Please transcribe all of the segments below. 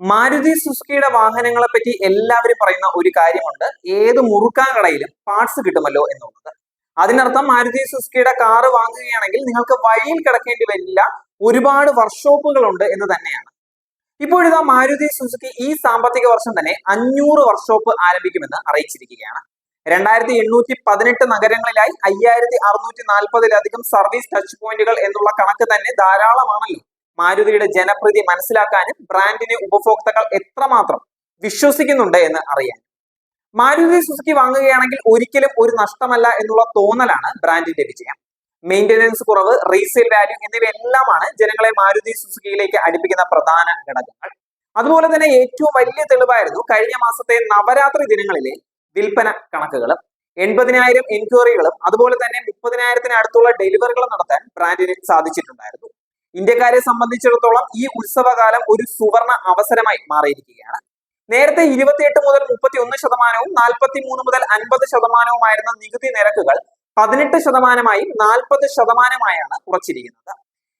മാരുതി സുസുക്കിയുടെ വാഹനങ്ങളെ പറ്റി എല്ലാവരും പറയുന്ന ഒരു കാര്യമുണ്ട്. ഏത് മുറുക്കാൻ കടയിലും പാർട്സ് കിട്ടുമല്ലോ എന്നുള്ളത്. അതിനർത്ഥം മാരുതി സുസുക്കിയുടെ കാറ് വാങ്ങുകയാണെങ്കിൽ നിങ്ങൾക്ക് വഴിയിൽ കിടക്കേണ്ടി വരില്ല. ഒരുപാട് വർക്ക്ഷോപ്പുകളുണ്ട് എന്ന് തന്നെയാണ്. ഇപ്പോഴിതാ മാരുതി സുസുക്കി ഈ സാമ്പത്തിക വർഷം തന്നെ അഞ്ഞൂറ് വർക്ക്ഷോപ്പ് ആരംഭിക്കുമെന്ന് അറിയിച്ചിരിക്കുകയാണ്. രണ്ടായിരത്തി എണ്ണൂറ്റി പതിനെട്ട് നഗരങ്ങളിലായി അയ്യായിരത്തി അറുന്നൂറ്റി നാൽപ്പതിലധികം സർവീസ് ടച്ച് പോയിന്റുകൾ എന്നുള്ള കണക്ക് തന്നെ ധാരാളമാണല്ലോ. മാരുതിയുടെ ജനപ്രീതി മനസ്സിലാക്കാനും ബ്രാൻഡിനെ ഉപഭോക്താക്കൾ എത്രമാത്രം വിശ്വസിക്കുന്നുണ്ട് എന്ന് അറിയാൻ. മാരുതി സുസുക്കി വാങ്ങുകയാണെങ്കിൽ ഒരിക്കലും ഒരു നഷ്ടമല്ല എന്നുള്ള തോന്നലാണ് ബ്രാൻഡിന്റെ വിജയം. മെയിന്റനൻസ് കുറവ് റീസെയിൽ വാല്യൂ എന്നിവയെല്ലാമാണ് ജനങ്ങളെ മാരുതി സുസുക്കിയിലേക്ക് അടുപ്പിക്കുന്ന പ്രധാന ഘടകങ്ങൾ. അതുപോലെ തന്നെ ഏറ്റവും വലിയ തെളിവായിരുന്നു കഴിഞ്ഞ മാസത്തെ നവരാത്രി ദിനങ്ങളിലെ വിൽപ്പന കണക്കുകളും എൺപതിനായിരം എൻക്വയറികളും അതുപോലെ തന്നെ മുപ്പതിനായിരത്തിന് അടുത്തുള്ള ഡെലിവറികളും നടത്താൻ ബ്രാൻഡിന് സാധിച്ചിട്ടുണ്ടായിരുന്നു. ഇന്ത്യക്കാരെ സംബന്ധിച്ചിടത്തോളം ഈ ഉത്സവകാലം ഒരു സുവർണ അവസരമായി മാറിയിരിക്കുകയാണ്. നേരത്തെ ഇരുപത്തിയെട്ട് മുതൽ മുപ്പത്തി ഒന്ന് ശതമാനവും നാൽപ്പത്തി മൂന്ന് മുതൽ അൻപത് ശതമാനവുമായിരുന്ന നികുതി നിരക്കുകൾ പതിനെട്ട് ശതമാനമായും നാൽപ്പത് ശതമാനമായാണ് കുറച്ചിരിക്കുന്നത്.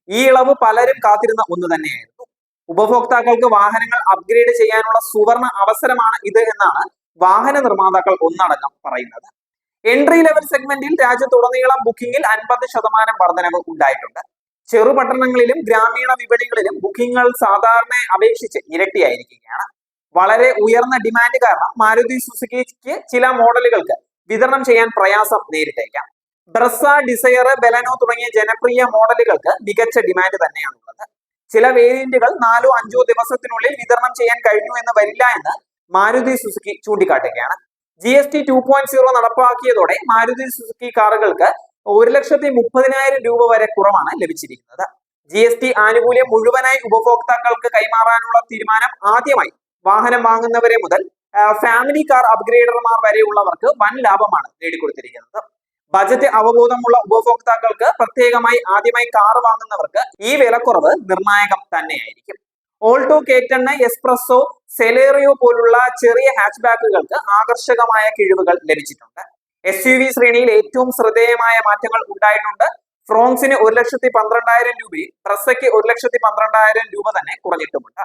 ഈ ഇളവ് പലരും കാത്തിരുന്ന ഒന്ന് തന്നെയായിരുന്നു. ഉപഭോക്താക്കൾക്ക് വാഹനങ്ങൾ അപ്ഗ്രേഡ് ചെയ്യാനുള്ള സുവർണ അവസരമാണ് ഇത് എന്നാണ് വാഹന നിർമ്മാതാക്കൾ ഒന്നടങ്കം പറയുന്നത്. എൻട്രി ലെവൽ സെഗ്മെന്റിൽ രാജ്യത്തുടനീളം ബുക്കിംഗിൽ അൻപത് ശതമാനം വർധനവ് ഉണ്ടായിട്ടുണ്ട്. ചെറുപട്ടണങ്ങളിലും ഗ്രാമീണ വിപണികളിലും ബുക്കിംഗുകൾ സാധാരണ അപേക്ഷിച്ച് ഇരട്ടിയായിരിക്കുകയാണ്. വളരെ ഉയർന്ന ഡിമാൻഡ് കാരണം മാരുതി സുസുക്കിക്ക് ചില മോഡലുകൾക്ക് വിതരണം ചെയ്യാൻ പ്രയാസം നേരിട്ടേക്കാം. ബ്രസ ഡിസയർ ബെലനോ തുടങ്ങിയ ജനപ്രിയ മോഡലുകൾക്ക് മികച്ച ഡിമാൻഡ് തന്നെയാണുള്ളത്. ചില വേരിയന്റുകൾ നാലോ അഞ്ചോ ദിവസത്തിനുള്ളിൽ വിതരണം ചെയ്യാൻ കഴിഞ്ഞു എന്ന് വരില്ല എന്ന് Maruti Suzuki ചൂണ്ടിക്കാട്ടുകയാണ്. G S T two point zero നടപ്പാക്കിയതോടെ Maruti Suzuki കാറുകൾക്ക് ഒരു ലക്ഷത്തി മുപ്പതിനായിരം രൂപ വരെ കുറവാണ് ലഭിച്ചിരിക്കുന്നത്. ജി എസ് ടി ആനുകൂല്യം മുഴുവനായി ഉപഭോക്താക്കൾക്ക് കൈമാറാനുള്ള തീരുമാനം ആദ്യമായി വാഹനം വാങ്ങുന്നവരെ മുതൽ ഫാമിലി കാർ അപ്ഗ്രേഡർമാർ വരെയുള്ളവർക്ക് വൻ ലാഭമാണ് നേടിക്കൊടുത്തിരിക്കുന്നത്. ബജറ്റ് അവബോധമുള്ള ഉപഭോക്താക്കൾക്ക് പ്രത്യേകമായി ആദ്യമായി കാർ വാങ്ങുന്നവർക്ക് ഈ വിലക്കുറവ് നിർണായകം തന്നെയായിരിക്കും. ഓൾട്ടോ കേറ്റണ് എസ്പ്രസോ സെലേറിയോ പോലുള്ള ചെറിയ ഹാച്ച് ബാക്കുകൾക്ക് ആകർഷകമായ കിഴിവുകൾ ലഭിച്ചിട്ടുണ്ട്. എസ് യു വി ശ്രേണിയിൽ ഏറ്റവും ശ്രദ്ധേയമായ മാറ്റങ്ങൾ ഉണ്ടായിട്ടുണ്ട്. ഫ്രോങ്സിന് ഒരു ലക്ഷത്തി പന്ത്രണ്ടായിരം രൂപയും പ്രസയ്ക്ക് ഒരു ലക്ഷത്തി പന്ത്രണ്ടായിരം രൂപ തന്നെ കുറഞ്ഞിട്ടുമുണ്ട്.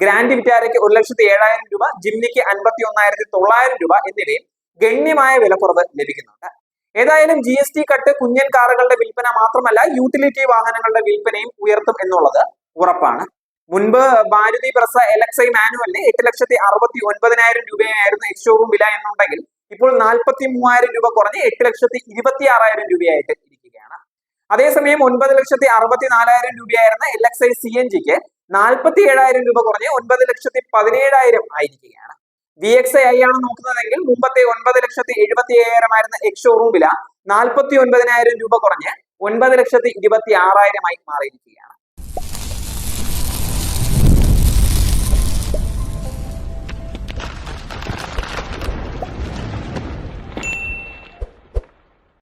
ഗ്രാൻഡ് വിറ്റാരയ്ക്ക് ഒരു ലക്ഷത്തി ഏഴായിരം രൂപ ജിംനിക്ക് അൻപത്തി ഒന്നായിരത്തി തൊള്ളായിരം രൂപ എന്നിവയും ഗണ്യമായ വിലക്കുറവ് ലഭിക്കുന്നുണ്ട്. ഏതായാലും ജി എസ് ടി കട്ട് കുഞ്ഞൻ കാറുകളുടെ വിൽപ്പന മാത്രമല്ല യൂട്ടിലിറ്റി വാഹനങ്ങളുടെ വിൽപ്പനയും ഉയർത്തും എന്നുള്ളത് ഉറപ്പാണ്. മുൻപ് ഭാരതി പ്രസ എലക്സൈ മാനുവലിന് എട്ട് ലക്ഷത്തി അറുപത്തി ഒൻപതിനായിരം രൂപയായിരുന്നു എക്സ് ഷോറൂം വില എന്നുണ്ടെങ്കിൽ ഇപ്പോൾ നാൽപ്പത്തി മൂവായിരം രൂപ കുറഞ്ഞ് എട്ട് ലക്ഷത്തി ഇരുപത്തി ആറായിരം രൂപയായിട്ട് ഇരിക്കുകയാണ്. അതേസമയം ഒൻപത് ലക്ഷത്തി അറുപത്തി നാലായിരം രൂപയായിരുന്ന L X I C N ജിക്ക് നാൽപ്പത്തി ഏഴായിരം രൂപ കുറഞ്ഞ് ഒൻപത് ലക്ഷത്തി പതിനേഴായിരം ആയിരിക്കുകയാണ്. വി എക്സ് ഐ ആണ് നോക്കുന്നതെങ്കിൽ മുമ്പത്തെ ഒൻപത് ലക്ഷത്തി എഴുപത്തി ഏഴായിരം ആയിരുന്ന എക്സ് ഷോറൂം വില നാൽപ്പത്തി ഒൻപതിനായിരം രൂപ കുറഞ്ഞ് ഒൻപത് ലക്ഷത്തി ഇരുപത്തി ആറായിരമായി മാറിയിരിക്കുകയാണ്.